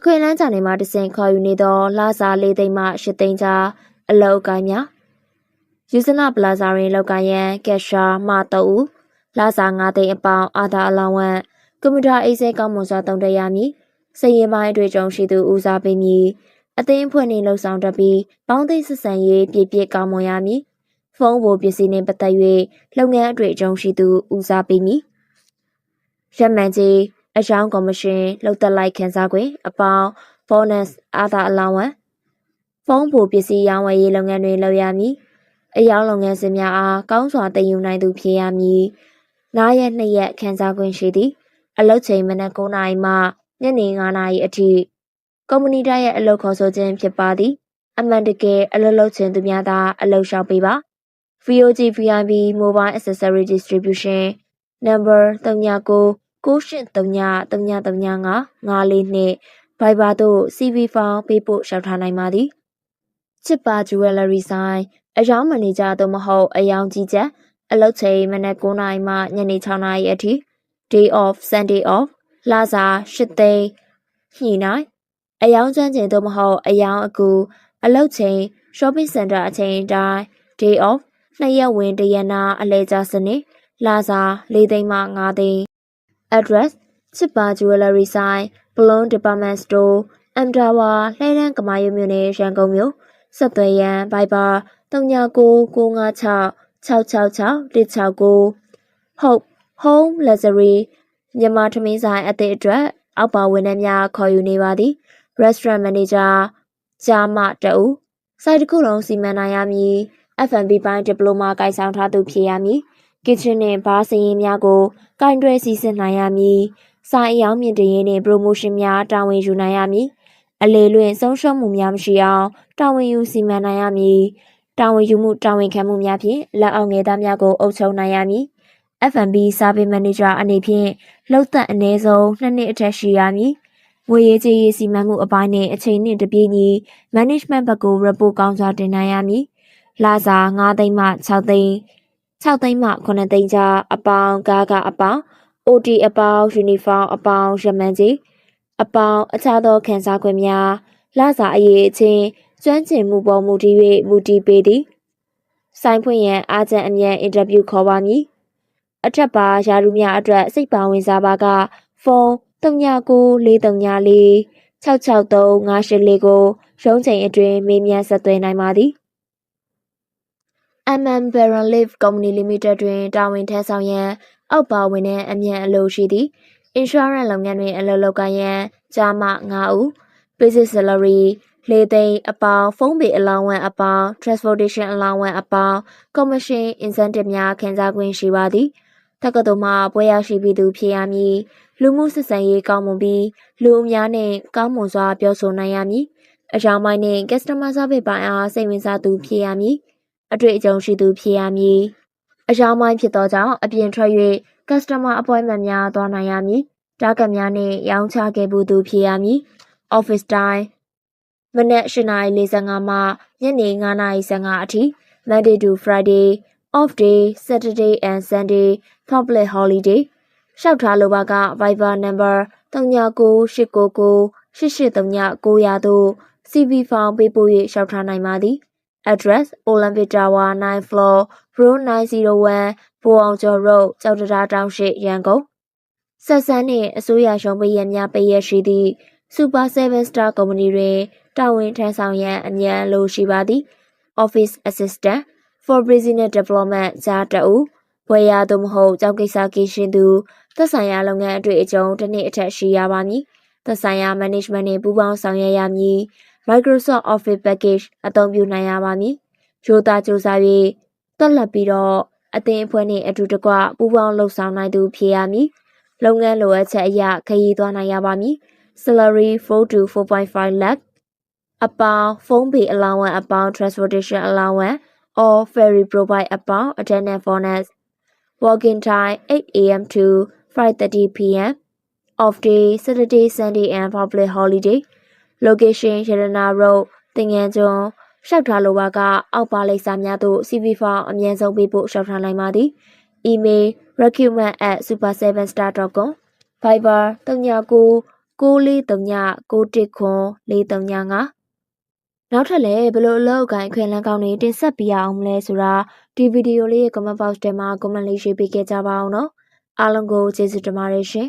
အခွင့်အလမ်းကြနေမှာတဆင့်ခေါ်ယူနေသောလာစာ၄သိန်းမှ၈သိန်းကြားအလောက်ကိုင်းများယူဇနာပလာဇာတွင်လောက်ကိုင်းရန်ကက်ရှာမှ3ဦးလာစာ9သိန်းအပေါင်းအာသာအလောင်းဝမ်ကွန်ပျူတာအိတ်ဆဲကောင်းမွန်စွာတုံတက်ရမည်စည်ရင်ပိုင်းအတွေ့အကြုံရှိသူဦးစားပေးမည်အသိအဖွင့်နှင့်လှုပ်ဆောင်တတ်ပြီးပေါင်းသိဆက်ဆံရေးပြည့်ပြည့်ကောင်းမွန်ရမည်ဖုန်းပေါ်ပစ္စည်းနှင့်ပတ်သက်၍လုပ်ငန်းအတွေ့အကြုံရှိသူဦးစားပေးမည်ရမန်ကြီး အယောင်ကော်မရှင်လှုပ်သက်လိုက်ခန်းစားခွင့်အပေါင်း bonus အာသာအလောင်းဝမ်ဖုန်းပေါ်ပစ္စည်းရောင်းဝယ်ရေးလုပ်ငန်းတွေလုပ်ရမည်အယောင်လုပ်ငန်းစဉ်များအားကောင်းစွာတည်ယူနိုင်သူဖြစ်ရမည်နားရက်နှစ်ရက်ခန်းစားခွင့်ရှိသည်အလုပ်ချိန်မနက်9:00နာရီမှညနေ9:00နာရီအထိကုမ္ပဏီတိုင်းရဲ့အလုပ်ခေါ်ဆိုခြင်းဖြစ်ပါသည်အမှန်တကယ်အလုပ်လုပ်ခြင်းသူများသာအလုပ်ရှောင်ပေးပါ VOG VIP Mobile Accessory Distribution number 39 98393935နှင့် Viber သို့ CV ဖောင်းပေးပို့လျှောက်ထားနိုင်ပါသည်ချစ်ပါ Jewelry ဆိုင်အယောင်မန်နေဂျာသို့မဟုတ်အယောင်ကြီးချက်အလုပ်ချိန်မနက်9:00နာရီမှညနေ6:00နာရီအထိ Day off Sunday off လစာ8သိန်းညှိနှိုင်းအယောင်ကျွမ်းချိန်သို့မဟုတ်အယောင်အကူအလုပ်ချိန် shopping center အချိန်တိုင်း Day off နှစ်ရက်ဝင်တရက်နာအလဲကျစနစ်လာစာ၄သိန်းမှ၅သိန်း address ချစ်ပါ jewelry ဆိုင် Blonde Department Store M Tower လှဲတန်းကမာရွမြို့နယ်ရန်ကုန်မြို့ဆက်သွယ်ရန် Viber 39995666 Hope Home Luxury မြန်မာထမင်းဆိုင်အသည့်အတွက်အောက်ပါဝန်ထမ်းများခေါ်ယူနေပါသည် Restaurant Manager ဂျာမတအူစိုက်တစ်ခုလုံးစီမံနိုင်ရမည် F&B ပိုင်းဒီပလိုမာကိုင်ဆောင်ထားသူဖြစ်ရမည်။ kitchen နှင့်ဘားစရင်များကိုကင်တွဲစီစဉ်နိုင်ရမည်။စာအယောင်မြင့်တရင်နှင့် promotion များတာဝန်ယူနိုင်ရမည်။အလေလွင့်ဆုံးရှုံးမှုများမရှိအောင်တာဝန်ယူစီမံနိုင်ရမည်။တာဝန်ယူမှုတာဝန်ခံမှုများဖြင့်လက်အောက်ငယ်သားများကိုအုပ်ချုပ်နိုင်ရမည်။ F&B Service Manager အနေဖြင့်လှုပ်သက်အနည်းဆုံး2နှစ်အထက်ရှိရမည်။ငွေရေးကြေးရေးစီမံမှုအပိုင်းနှင့်အချိန်နှင့်တပြေးညီ management ဘက်ကို report ကောင်းစွာတင်နိုင်ရမည်။လာစာ9သိန်းမှ6သိန်း 6သိန်းမှ9သိန်းကြားအပေါင်းကားကအပေါင်း OT အပေါင်း uniform အပေါင်းရမန်ကြီးအပေါင်းအခြားသောခန်းစားခွင့်များလာစာအရေးအချင်းကျွမ်းကျင်မှုပေါ်မူတည်၍မူတည်ပေသည်ဆိုင်ဖွင့်ရန်အားကျန်အမြန်အင်တာဗျူးခေါ်ပါမည်အထက်ပါယာရုများအတွက်စိတ်ပါဝင်စားပါကဖုန်း399434 66354ကိုရုံးချိန်အတွင်းမေးမြန်းဆက်သွယ်နိုင်ပါသည် MM Baron Leaf Company Limited တွင်တာဝန်ထမ်းဆောင်ရန်အောက်ပါဝင်တဲ့အမြန်အလုပ်ရှိသည် Insurance လုပ်ငန်းတွင်အလုပ်လုပ်ကိုင်ရန်ဂျာမ9ဦး Basic Salary ၄သိန်းအပေါင်းဖုန်းပေအလောင်းဝမ်အပေါင်း Transportation အလောင်းဝမ်အပေါင်း Commission Incentive များခံစား권ရှိပါသည်တက္ကသိုလ်မှပွဲရရှိပြီးသူဖြစ်ရမည်လူမှုစစ်ဆန်ရေးကောင်းမွန်ပြီးလူအများနှင့်ကောင်းမွန်စွာပြောဆိုနိုင်ရမည်အကြောင်းပိုင်းနှင့် customer service ပိုင်းအားစိတ်ဝင်စားသူဖြစ်ရမည် အတွေ့အကြုံရှိသူဖြစ်ရမည်အယောင်ပိုင်းဖြစ်သောကြောင့်အပြင်ထွက်၍ customer appointment များသွားနိုင်ရမည်တာဂက်များနှင့်ရောင်းချခဲ့မှုသူဖြစ်ရမည် office time မနက်8:45မှညနေ9:15အထိ Monday to Friday off day Saturday and Sunday public holiday လျှောက်ထားလိုပါက Viber number 399899 8839သို့ CV ဖောင်ပေးပို့၍လျှောက်ထားနိုင်ပါသည် address Olympic Tower 9 floor row 901ဘိုးအောင်ကျော် road ကျောက်တရားတောင်ရှိရန်ကုန်ဆက်ဆန်းနှင့်အစိုးရရုံးပရများပရရှိသည့် Super 7 Star Company တွင်တာဝန်ထမ်းဆောင်ရန်အမြန်လိုရှိပါသည် Office Assistant for Business Development ကြားတအူဘွယ်ရသို့မဟုတ်ကြောက်ကိစ္စကိရှင်သူသက်ဆိုင်ရာလုပ်ငန်းအတွေ့အကြုံတစ်နှစ်အထက်ရှိရပါမည်သက်ဆိုင်ရာ management နှင့်ပူးပေါင်းဆောင်ရွက်ရမည် Microsoft Office Package အသုံးပြုနိုင်ရပါမည်။ရိုးသားကြိုးစား၍တက်လက်ပြီးတော့အသင်းအဖွဲ့နှင့်အတူတကွပူးပေါင်းလှုပ်ဆောင်နိုင်သူဖြစ်ရမည်။လုပ်ငန်းလိုအပ်ချက်အရခရီးသွားနိုင်ရပါမည်။ Salary 4 to 4.5 lakh အပေါင်းဖုန်းပေအလောင်းဝမ်အပေါင်း transportation allowance or ferry provide အပေါင်း attendance bonus working time 8 am to 5:30 pm off day Saturday Sunday and public holiday location ရတနာ road တင်ငန်းကျွန်းရှောက်ထားလိုပါက အောက်ပါလိပ်စာများသို့ CV ဖောင်အမြန်ဆုံးပေးဖို့ရှောက်ထားနိုင်ပါသည် email recruitment@super7star.com Viber 39 9439919439နောက်ထပ်လည်းဘယ်လိုအလောက်အကိုင်းအခွင့်အလမ်းကောင်းတွေတင်ဆက်ပြရအောင်မလဲဆိုတာဒီဗီဒီယိုလေးရဲ့ comment box ထဲမှာ comment လေးရေးပေးခဲ့ကြပါအောင်နော်အားလုံးကိုကျေးဇူးတင်ပါတယ်ရှင်